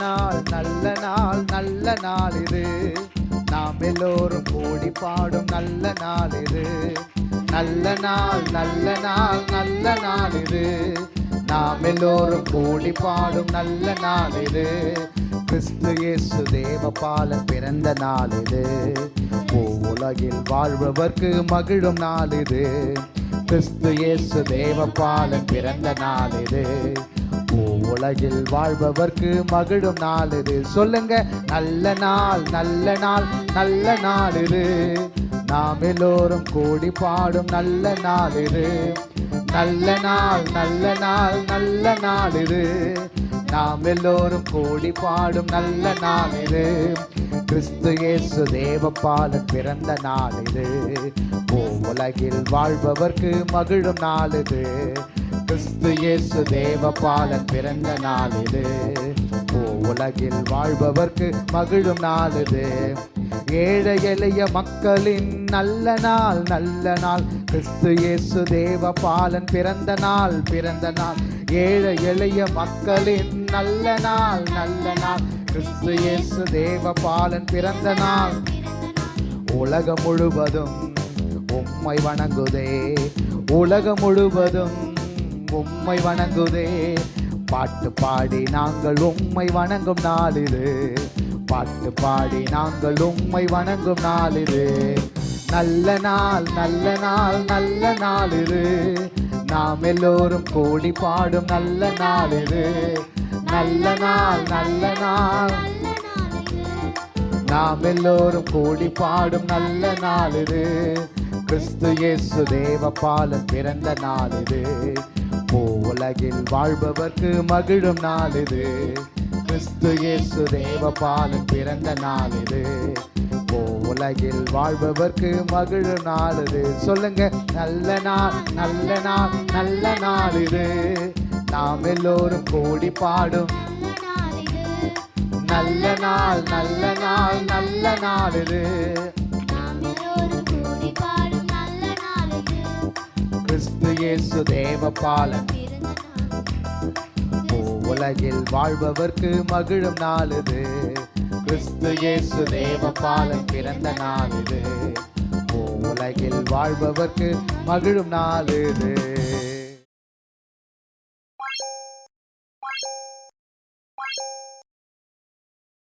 நாள் நல்ல நாள் நல்ல நாள் இது. நாம் எல்லோரும் கூடி பாடும் நல்ல நாள் இது. நல்ல நாள் நல்ல நாள் நல்ல நாள் இது. நாம் எல்லோரும் கூடி பாடும் நல்ல நாள் இது. கிறிஸ்து இயேசு தேவபாலன் பிறந்த நாள் இது. உலகில் வாழ்பவர்க்கு மகிழும் நாள் இது. கிறிஸ்து இயேசு தேவபாலன் பிறந்த நாள் இது. உலகில் வாழ்பவர்க்கு மகிழும் நாள் இது. சொல்லுங்க நல்ல நாள் நல்ல நாள் நல்ல நாள் இது. நாம் எல்லோரும் கூடி பாடும் நல்ல நாள் இது. நல்ல நாள் நல்ல நாள் நல்ல நாள் இது. நாம் எல்லோரும் கூடி பாடும் நல்ல நாள் இது. கிறிஸ்து இயேசு தேவப்பால பிறந்த நாள் இது. உலகில் வாழ்பவர்க்கு மகிழும் நாள் இது. கிறிஸ்து இயேசு தேவபாலன் பிறந்த நாள் இது. உலகில் வாழ்பவர்க்கு மகிழும் நாள் இது. ஏழை எளிய மக்களின் நல்ல நாள் நல்ல நாள். கிறிஸ்து இயேசு தேவபாலன் பிறந்த நாள் பிறந்த நாள். ஏழை எளிய மக்களின் நல்ல நாள் நல்ல நாள். கிறிஸ்து இயேசு தேவபாலன் பிறந்த நாள். உலகம் முழுவதும் உம்மை வணங்குதே. உலகம் முழுவதும் உம்மை வணங்குதே. பாட்டு பாடி நாங்கள் உம்மை வணங்கும் நாள் இது பாட்டு பாடி நாங்கள் உம்மை வணங்கும் நாள் இது நல்ல நாள் நல்ல நாள் நல்ல நாள் இது நாம் எல்லோரும் கூடி பாடும் நல்ல நாள் இது நல்ல நாள் நல்ல நாள். நாம் எல்லோரும் கூடி பாடும் நல்ல நாள் இது கிறிஸ்து இயேசு தேவ தேவபாலன் பிறந்த நாள் இது ஓ உலகில் வாழ்பவர்க்கு மகிழும் நாள் இது கிறிஸ்து இயேசு தேவபாலன் பிறந்த நாள் இது ஓ உலகில் வாழ்பவர்க்கு மகிழும் நாள் இது சொல்லுங்க நல்ல நாள் நல்ல நாள் நல்ல நாள் இது நாம் எல்லோரும் கூடி பாடும். நல்ல நாள் நல்ல நாள் நல்ல நாள் இது கிறிஸ்து இயேசு தேவபாலன். பூ உலகில் வாழ்பவர்க்கு மகிழும் நாள் இது கிறிஸ்து இயேசு தேவபாலன் பிறந்த நாள் இது உலகில் வாழ்பவர்க்கு மகிழும் நாள் இது